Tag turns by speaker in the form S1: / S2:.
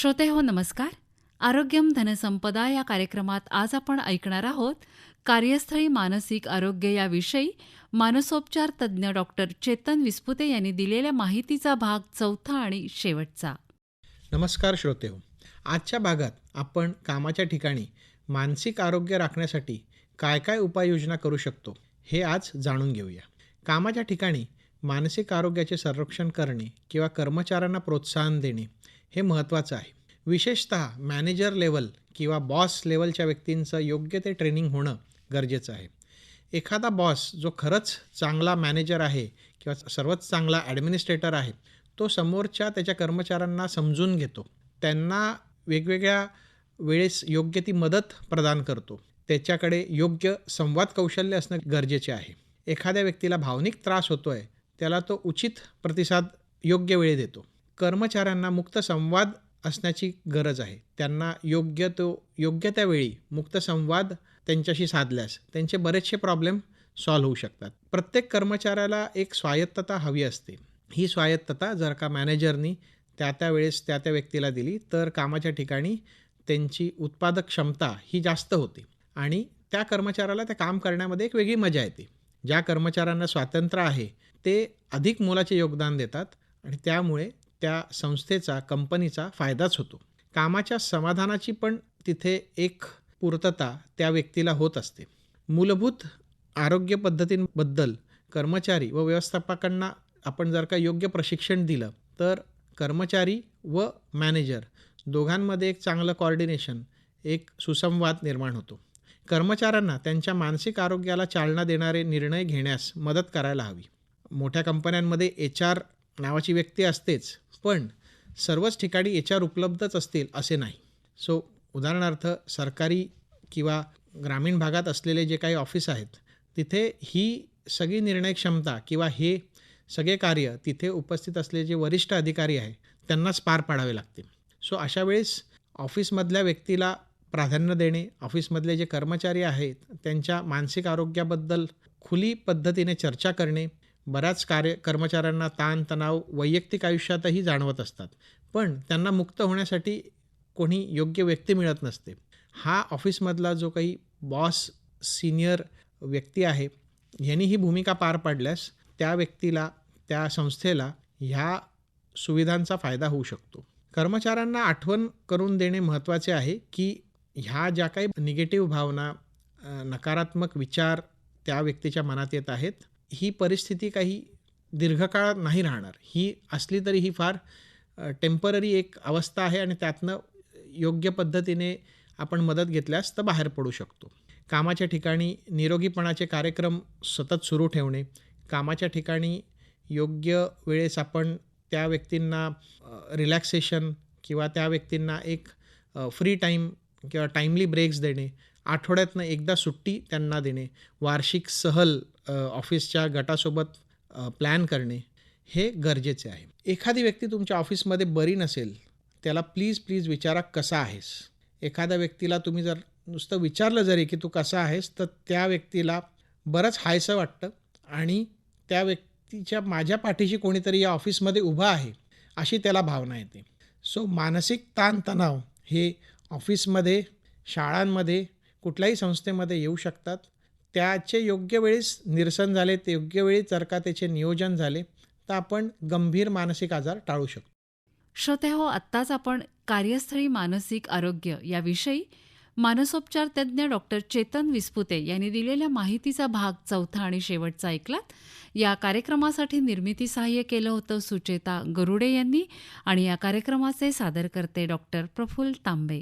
S1: श्रोते हो नमस्कार. आरोग्यम धनसंपदा या कार्यक्रमात आज आपण ऐकणार आहोत कार्यस्थळी मानसिक आरोग्य याविषयी मानसोपचार तज्ज्ञ डॉक्टर चेतन विस्पुते यांनी दिलेल्या माहितीचा भाग चौथा आणि शेवटचा.
S2: नमस्कार श्रोते हो. आजच्या भागात आपण कामाच्या ठिकाणी मानसिक आरोग्य राखण्यासाठी काय काय उपाययोजना करू शकतो हे आज जाणून घेऊया. कामाच्या ठिकाणी मानसिक आरोग्याचे संरक्षण करणे किंवा कर्मचाऱ्यांना प्रोत्साहन देणे हे महत्त्वाचं आहे. विशेषत मॅनेजर लेवल किंवा बॉस लेवलच्या व्यक्तींचं योग्य ते ट्रेनिंग होणं गरजेचं आहे. एखादा बॉस जो खरंच चांगला मॅनेजर आहे किंवा सर्वच चांगला ॲडमिनिस्ट्रेटर आहे तो समोरच्या त्याच्या कर्मचाऱ्यांना समजून घेतो. त्यांना वेगवेगळ्या वेळेस योग्य ती मदत प्रदान करतो. त्याच्याकडे योग्य संवाद कौशल्य असणं गरजेचे आहे. एखाद्या व्यक्तीला भावनिक त्रास होतो आहे त्याला तो उचित प्रतिसाद योग्य वेळी देतो. कर्मचाऱ्यांना मुक्त संवाद असण्याची गरज आहे. त्यांना योग्य तो योग्य त्यावेळी मुक्त संवाद त्यांच्याशी साधल्यास त्यांचे बरेचसे प्रॉब्लेम सॉल्व्ह होऊ शकतात. प्रत्येक कर्मचाऱ्याला एक स्वायत्तता हवी असते. ही स्वायत्तता जर का मॅनेजरनी त्या त्या वेळेस त्या त्या व्यक्तीला दिली तर कामाच्या ठिकाणी त्यांची उत्पादक क्षमता ही जास्त होते. आणि त्या कर्मचाऱ्याला त्या काम करण्यामध्ये एक वेगळी मजा येते. ज्या कर्मचाऱ्यांना स्वातंत्र्य आहे ते अधिक मोलाचे योगदान देतात आणि त्यामुळे त्या संस्थेचा कंपनीचा फायदाच होतो. कामाच्या समाधानाची पण तिथे एक पूर्तता त्या व्यक्तीला होत असते. मूलभूत आरोग्य पद्धतींबद्दल कर्मचारी व व्यवस्थापकांना आपण जर का योग्य प्रशिक्षण दिलं तर कर्मचारी व मॅनेजर दोघांमध्ये एक चांगलं कॉर्डिनेशन एक सुसंवाद निर्माण होतो. कर्मचाऱ्यांना त्यांच्या मानसिक आरोग्याला चालना देणारे निर्णय घेण्यास मदत करायला हवी. मोठ्या कंपन्यांमध्ये एच आर नावाची व्यक्ती असतेच पण सर्वच ठिकाणी एच आर उपलब्धच असतील असे नाही. सो उदाहरणार्थ सरकारी किंवा ग्रामीण भागात असलेले जे काही ऑफिस आहेत तिथे ही सगळी निर्णय क्षमता किंवा हे सगळे कार्य तिथे उपस्थित असलेले जे वरिष्ठ अधिकारी आहे त्यांनाच पार पाडावे लागते सो अशा वेळेस ऑफिसमधल्या व्यक्तीला प्राधान्य देणे ऑफिसमधले जे कर्मचारी आहेत त्यांच्या मानसिक आरोग्याबद्दल खुली पद्धतीने चर्चा करणे बऱ्याच कार्य कर्मचाऱ्यांना ताणतणाव वैयक्तिक आयुष्यातही जाणवत असतात. पण त्यांना मुक्त होण्यासाठी कोणी योग्य व्यक्ती मिळत नसते. हा ऑफिसमधला जो काही बॉस सिनियर व्यक्ती आहे यांनी ही भूमिका पार पाडल्यास त्या व्यक्तीला त्या संस्थेला ह्या सुविधांचा फायदा होऊ शकतो. कर्मचाऱ्यांना आठवण करून देणे महत्त्वाचे आहे की ह्या ज्या काही निगेटिव्ह भावना नकारात्मक विचार त्या व्यक्तीच्या मनात येत आहेत ही परिस्थिती काही दीर्घकाळ नाही राहणार. ही असली तरी ही फार टेंपररी एक अवस्था आहे आणि त्यातनं योग्य पद्धतीने आपण मदत घेतल्यास तर बाहेर पडू शकतो. कामाच्या ठिकाणी निरोगीपणाचे कार्यक्रम सतत सुरू ठेवणे कामाच्या ठिकाणी योग्य वेळेस आपण त्या व्यक्तींना रिलॅक्सेशन किंवा त्या व्यक्तींना एक फ्री टाईम किंवा टाईमली ब्रेक्स देणे आठवड्यातनं एकदा सुट्टी त्यांना देणे वार्षिक सहल ऑफिसच्या गटासोबत प्लॅन करणे हे गरजेचे आहे. एखादी व्यक्ती तुमच्या ऑफिसमध्ये बरी नसेल त्याला प्लीज प्लीज विचारा कसा आहेस. एखाद्या व्यक्तीला तुम्ही जर नुसतं विचारलं जरी की तू कसा आहेस तर त्या व्यक्तीला बरंच हायसं वाटतं आणि त्या व्यक्तीच्या माझ्या पाठीशी कोणीतरी या ऑफिसमध्ये उभा आहे अशी त्याला भावना येते. सो मानसिक ताणतणाव हे ऑफिसमध्ये शाळांमध्ये कुठल्याही संस्थेमध्ये येऊ शकतात. त्याचे योग्य वेळेस निरसन झाले ते योग्य वेळी जर का त्याचे नियोजन झाले तर आपण गंभीर मानसिक आजार टाळू शकतो.
S1: श्रोते हो आत्ताच आपण कार्यस्थळी मानसिक आरोग्य याविषयी मानसोपचार तज्ज्ञ डॉक्टर चेतन विस्पुते यांनी दिलेल्या माहितीचा भाग चौथा आणि शेवटचा ऐकलात. या कार्यक्रमासाठी निर्मिती सहाय्य केलं होतं सुचेता गरुडे यांनी आणि या कार्यक्रमाचे सादर करते डॉक्टर प्रफुल्ल तांबे.